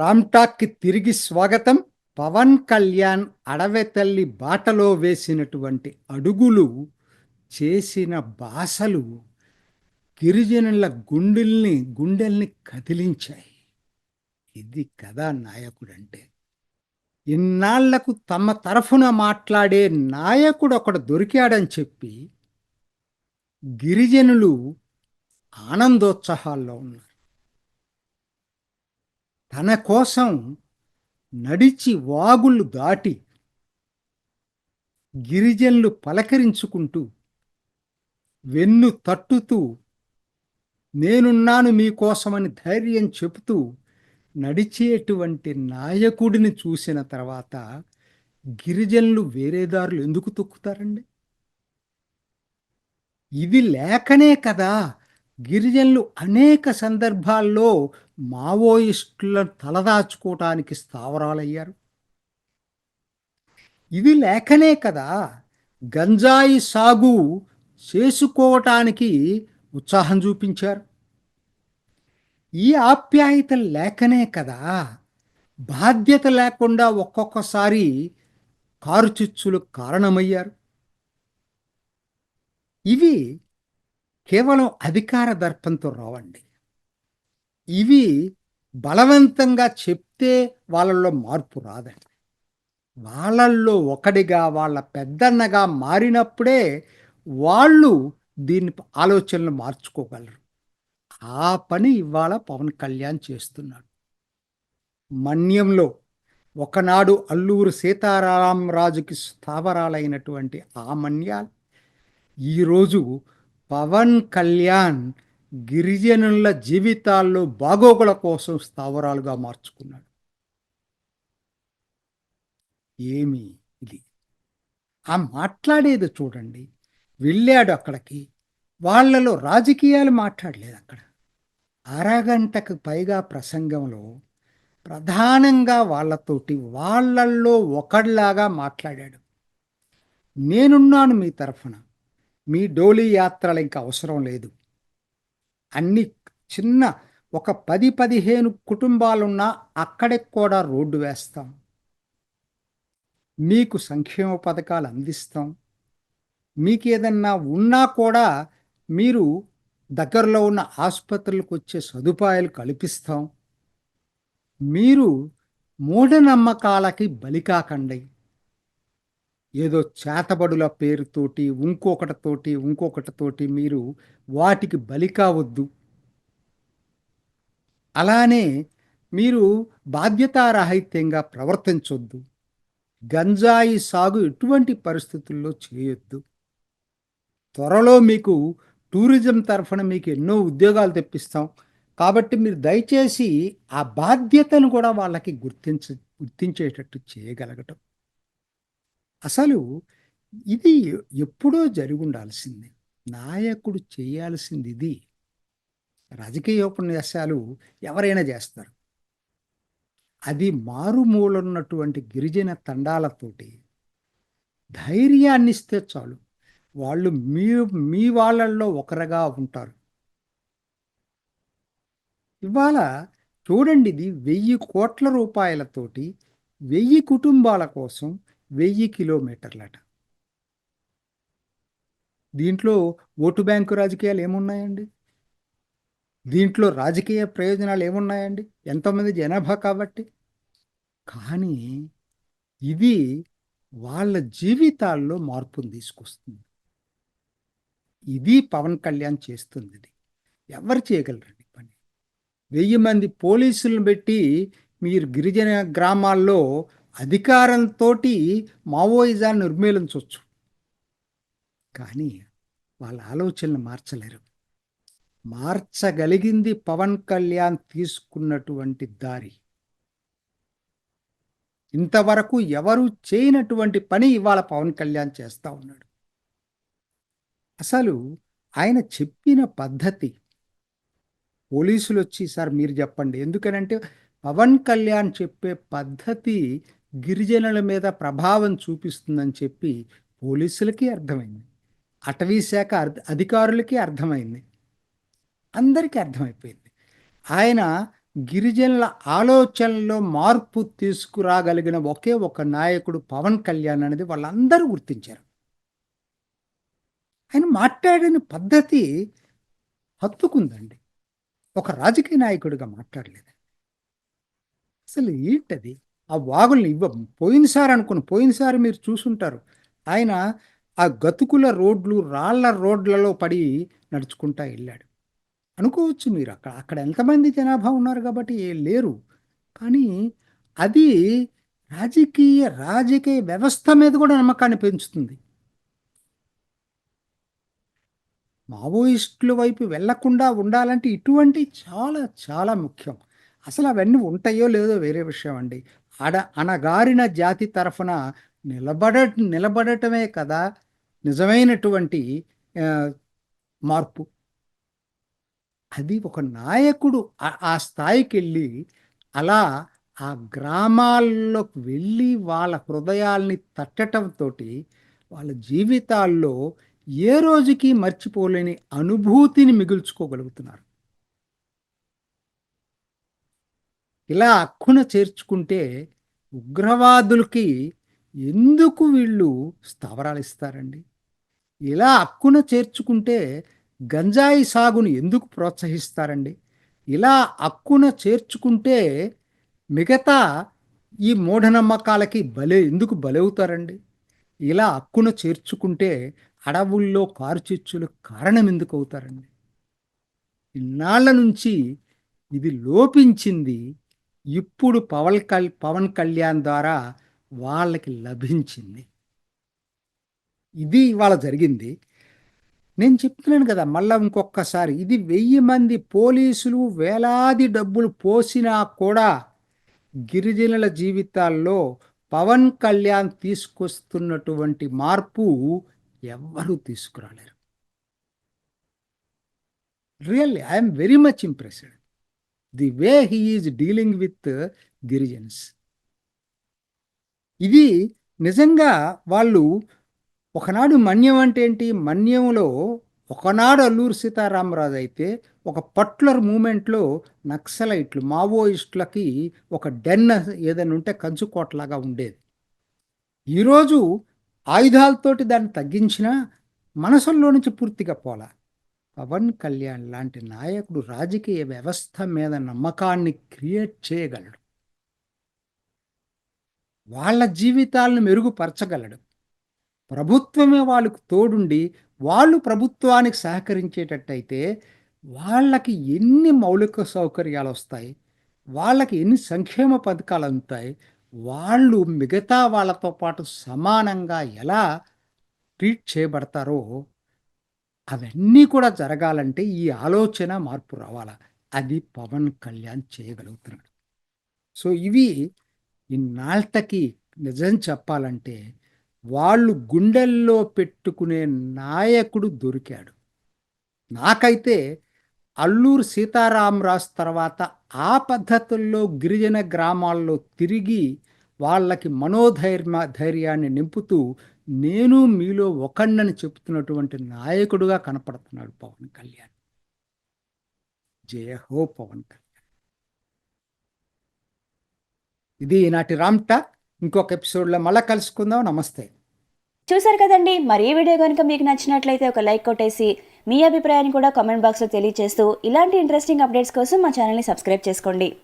రామ్టాక్కి తిరిగి స్వాగతం. పవన్ కళ్యాణ్ అడవి తల్లి బాటలో వేసినటువంటి అడుగులు చేసిన భాషలు గిరిజనుల గుండెల్ని గుండెల్ని కదిలించాయి. ఇది కదా నాయకుడంటే. ఇన్నాళ్ళకు తమ తరఫున మాట్లాడే నాయకుడు ఒకడు దొరికాడని చెప్పి గిరిజనులు ఆనందోత్సాహాల్లో ఉన్నారు. తన కోసం నడిచి వాగుళ్ళు దాటి గిరిజనులు పలకరించుకుంటూ వెన్ను తట్టుతూ నేనున్నాను మీకోసమని ధైర్యం చెబుతూ నడిచేటువంటి నాయకుడిని చూసిన తర్వాత గిరిజనులు వేరే దారులు ఎందుకు తొక్కుతారండి? ఇది లేకనే కదా. గిరిజనులు అనేక సందర్భాల్లో మావోయిస్టులను తలదాచుకోవటానికి స్థావరాలయ్యారు. ఇది లేఖనే కదా. గంజాయి సాగు చేసుకోవటానికి ఉత్సాహం చూపించారు. ఈ ఆప్యాయత లేకనే కదా. బాధ్యత లేకుండా ఒక్కొక్కసారి కారు చిచ్చులు కారణమయ్యారు. ఇవి కేవలం అధికార దర్పంతో రావండి. ఇవి బలవంతంగా చెప్తే వాళ్ళల్లో మార్పు రాదండి. వాళ్ళల్లో ఒకడిగా వాళ్ళ పెద్దన్నగా మారినప్పుడే వాళ్ళు దీని ఆలోచనలు మార్చుకోగలరు. ఆ పని ఇవాళ పవన్ కళ్యాణ్ చేస్తున్నాడు. మన్యంలో ఒకనాడు అల్లూరు సీతారామరాజుకి స్థావరాలైనటువంటి ఆ మన్యాలు ఈరోజు పవన్ కళ్యాణ్ గిరిజనుల జీవితాల్లో బాగోగుల కోసం స్థావరాలుగా మార్చుకున్నాడు. ఏమి ఇది? ఆ మాట్లాడేది చూడండి. వెళ్ళాడు అక్కడికి. వాళ్ళలో రాజకీయాలు మాట్లాడలేదు అక్కడ. అరగంటకు పైగా ప్రసంగంలో ప్రధానంగా వాళ్ళతోటి వాళ్ళల్లో ఒకడిలాగా మాట్లాడాడు. నేనున్నాను మీ తరఫున. మీ డోలీ యాత్రలు ఇంకా అవసరం లేదు. అన్ని చిన్న ఒక పది పదిహేను కుటుంబాలున్నా అక్కడికి కూడా రోడ్డు వేస్తాం. మీకు సంక్షేమ పథకాలు అందిస్తాం. మీకు ఏదన్నా ఉన్నా కూడా మీరు దగ్గరలో ఉన్న ఆసుపత్రులకు వచ్చే సదుపాయాలు కల్పిస్తాం. మీరు మూఢనమ్మకాలకి బలి కాకండి. ఏదో చేతబడుల పేరుతోటి ఇంకొకటితోటి ఇంకొకటితోటి మీరు వాటికి బలి కావద్దు. అలానే మీరు బాధ్యతారాహిత్యంగా ప్రవర్తించొద్దు. గంజాయి సాగు ఎటువంటి పరిస్థితుల్లో చేయొద్దు. త్వరలో మీకు టూరిజం తరఫున మీకు ఎన్నో ఉద్యోగాలు తెప్పిస్తాం. కాబట్టి మీరు దయచేసి ఆ బాధ్యతను కూడా వాళ్ళకి గుర్తించ గుర్తించేటట్టు చేయగలగటం. అసలు ఇది ఎప్పుడో జరుగుండాల్సింది. నాయకుడు చేయాల్సింది ఇది రాజకీయ ఉపన్యాసాలు ఎవరైనా చేస్తారు. అది మారుమూలన్నటువంటి గిరిజన తండాలతోటి ధైర్యాన్ని ఇస్తే చాలు. వాళ్ళు మీ మీ వాళ్ళల్లో ఒకరుగా ఉంటారు. ఇవాళ చూడండి ఇది వెయ్యి కోట్ల రూపాయలతోటి వెయ్యి కుటుంబాల కోసం వెయ్యి కిలోమీటర్లట. దీంట్లో ఓటు బ్యాంకు రాజకీయాలు ఏమున్నాయండి? దీంట్లో రాజకీయ ప్రయోజనాలు ఏమున్నాయండి? ఎంతమంది జనాభా కాబట్టి. కానీ ఇది వాళ్ళ జీవితాల్లో మార్పును తీసుకొస్తుంది. ఇది పవన్ కళ్యాణ్ చేస్తుంది ఎవరు చేయగలరండి పని? వెయ్యి మంది పోలీసులను పెట్టి మీరు గిరిజన గ్రామాల్లో అధికారంతో మావోయిజాన్ని నిర్మూలించవచ్చు. కానీ వాళ్ళ ఆలోచనలు మార్చలేరు. మార్చగలిగింది పవన్ కళ్యాణ్ తీసుకున్నటువంటి దారి. ఇంతవరకు ఎవరు చేయనటువంటి పని ఇవాళ పవన్ కళ్యాణ్ చేస్తూ ఉన్నాడు. అసలు ఆయన చెప్పిన పద్ధతి పోలీసులు వచ్చి సార్ మీరు చెప్పండి. ఎందుకనంటే పవన్ కళ్యాణ్ చెప్పే పద్ధతి గిరిజనుల మీద ప్రభావం చూపిస్తుందని చెప్పి పోలీసులకి అర్థమైంది. అటవీ శాఖ అధికారులకి అర్థమైంది. అందరికీ అర్థమైపోయింది. ఆయన గిరిజనుల ఆలోచనలో మార్పు తీసుకురాగలిగిన ఒకే ఒక నాయకుడు పవన్ కళ్యాణ్ అనేది వాళ్ళందరూ గుర్తించారు. ఆయన మాట్లాడిన పద్ధతి హత్తుకుందండి. ఒక రాజకీయ నాయకుడిగా మాట్లాడలేదు. అసలు ఏంటది? ఆ వాగుల్ని ఇవ్వ పోయినసారి అనుకున్న పోయినసారి మీరు చూసుంటారు. ఆయన ఆ గతుకుల రోడ్లు రాళ్ళ రోడ్లలో పడి నడుచుకుంటా వెళ్ళాడు. అనుకోవచ్చు మీరు అక్కడ అక్కడ ఎంతమంది జనాభా ఉన్నారు కాబట్టి ఏ లేరు. కానీ అది రాజకీయ రాజకీయ వ్యవస్థ మీద కూడా నమ్మకాన్ని పెంచుతుంది. మావోయిస్టుల వైపు వెళ్ళకుండా ఉండాలంటే ఇటువంటి చాలా చాలా ముఖ్యం. అసలు అవన్నీ ఉంటాయో లేదో వేరే విషయం అండి. అడ అనగారిన జాతి తరఫున నిలబడ నిలబడటమే కదా నిజమైనటువంటి మార్పు. అది ఒక నాయకుడు ఆ- ఆ స్థాయికి వెళ్ళి అలా ఆ గ్రామాల్లోకి వెళ్ళి వాళ్ళ హృదయాల్ని తట్టడంతో వాళ్ళ జీవితాల్లో ఏ రోజుకి మర్చిపోలేని అనుభూతిని మిగుల్చుకోగలుగుతున్నారు. ఇలా అక్కున చేర్చుకుంటే ఉగ్రవాదులకి ఎందుకు వీళ్ళు స్థావరాలు ఇస్తారండి? ఇలా అక్కున చేర్చుకుంటే గంజాయి సాగును ఎందుకు ప్రోత్సహిస్తారండి? ఇలా అక్కున చేర్చుకుంటే మిగతా ఈ మూఢనమ్మకాలకి బలే ఎందుకు బలవుతారండి? ఇలా అక్కున చేర్చుకుంటే అడవుల్లో కారుచిచ్చులు కారణం ఎందుకు అవుతారండి ఇన్నాళ్ళ నుంచి ఇది లోపించింది ఇప్పుడు పవన్ కల్ పవన్ కళ్యాణ్ ద్వారా వాళ్ళకి లభించింది. ఇది ఇవాళ జరిగింది. నేను చెప్తున్నాను కదా మళ్ళీ ఇంకొకసారి ఇది వెయ్యి మంది పోలీసులు వేలాది డబ్బులు పోసినా కూడా గిరిజనుల జీవితాల్లో పవన్ కళ్యాణ్ తీసుకొస్తున్నటువంటి మార్పు ఎవ్వరూ తీసుకురాలేరు. Really I'm very much impressed the way he is dealing with Girijans ఇది నిజంగా వాళ్ళు ఒకనాడు మన్యం అంటే ఏంటి? మన్యంలో ఒకనాడు అల్లూరు సీతారామరాజు అయితే ఒక పర్టికులర్ మూమెంట్లో నక్సలైట్లు మావోయిస్టులకి ఒక డెన్ ఏదైనా ఉంటే కంచుకోటలాగా ఉండేది. ఈరోజు ఆయుధాలతోటి దాన్ని తగ్గించినా మనసుల్లో నుంచి పూర్తిగా పోలా. పవన్ కళ్యాణ్ లాంటి నాయకుడు రాజకీయ వ్యవస్థ మీద నమ్మకాన్ని క్రియేట్ చేయగలడు. వాళ్ళ జీవితాలను మెరుగుపరచగలడు. ప్రభుత్వమే వాళ్ళకు తోడుండి వాళ్ళు ప్రభుత్వానికి సహకరించేటట్టయితే వాళ్ళకి ఎన్ని మౌలిక సౌకర్యాలు వస్తాయి వాళ్ళకి ఎన్ని సంక్షేమ పథకాలు అందుతాయి వాళ్ళు మిగతా వాళ్ళతో పాటు సమానంగా ఎలా ట్రీట్ చేయబడతారో అవన్నీ కూడా జరగాలంటే ఈ ఆలోచన మార్పు రావాలా? అది పవన్ కళ్యాణ్ చేయగలుగుతున్నాడు. సో ఇవి ఇన్నాళ్ళకి నిజం చెప్పాలంటే వాళ్ళు గుండెల్లో పెట్టుకునే నాయకుడు దొరికాడు. నాకైతే అల్లూరు సీతారామరాజు తర్వాత ఆ పద్ధతుల్లో గిరిజన గ్రామాల్లో తిరిగి వాళ్ళకి మనోధైర్య ధైర్యాన్ని నింపుతూ నేను మీలో ఒకన్నని చెప్తున్నటువంటి నాయకుడుగా కనపడుతున్నాడు పవన్ కళ్యాణ్. జయ హో పవన్ కళ్యాణ్. ఇది ఈనాటి రామ్ టాక్. ఇంకొక ఎపిసోడ్లో మళ్ళీ కలుసుకుందాం. నమస్తే. చూసారు కదండి మరి ఈ వీడియో కనుక మీకు నచ్చినట్లయితే ఒక లైక్ కొట్టేసి మీ అభిప్రాయాన్ని కూడా కామెంట్ బాక్స్లో తెలియజేస్తూ ఇలాంటి ఇంట్రెస్టింగ్ అప్డేట్స్ కోసం మా ఛానల్ని సబ్స్క్రైబ్ చేసుకోండి.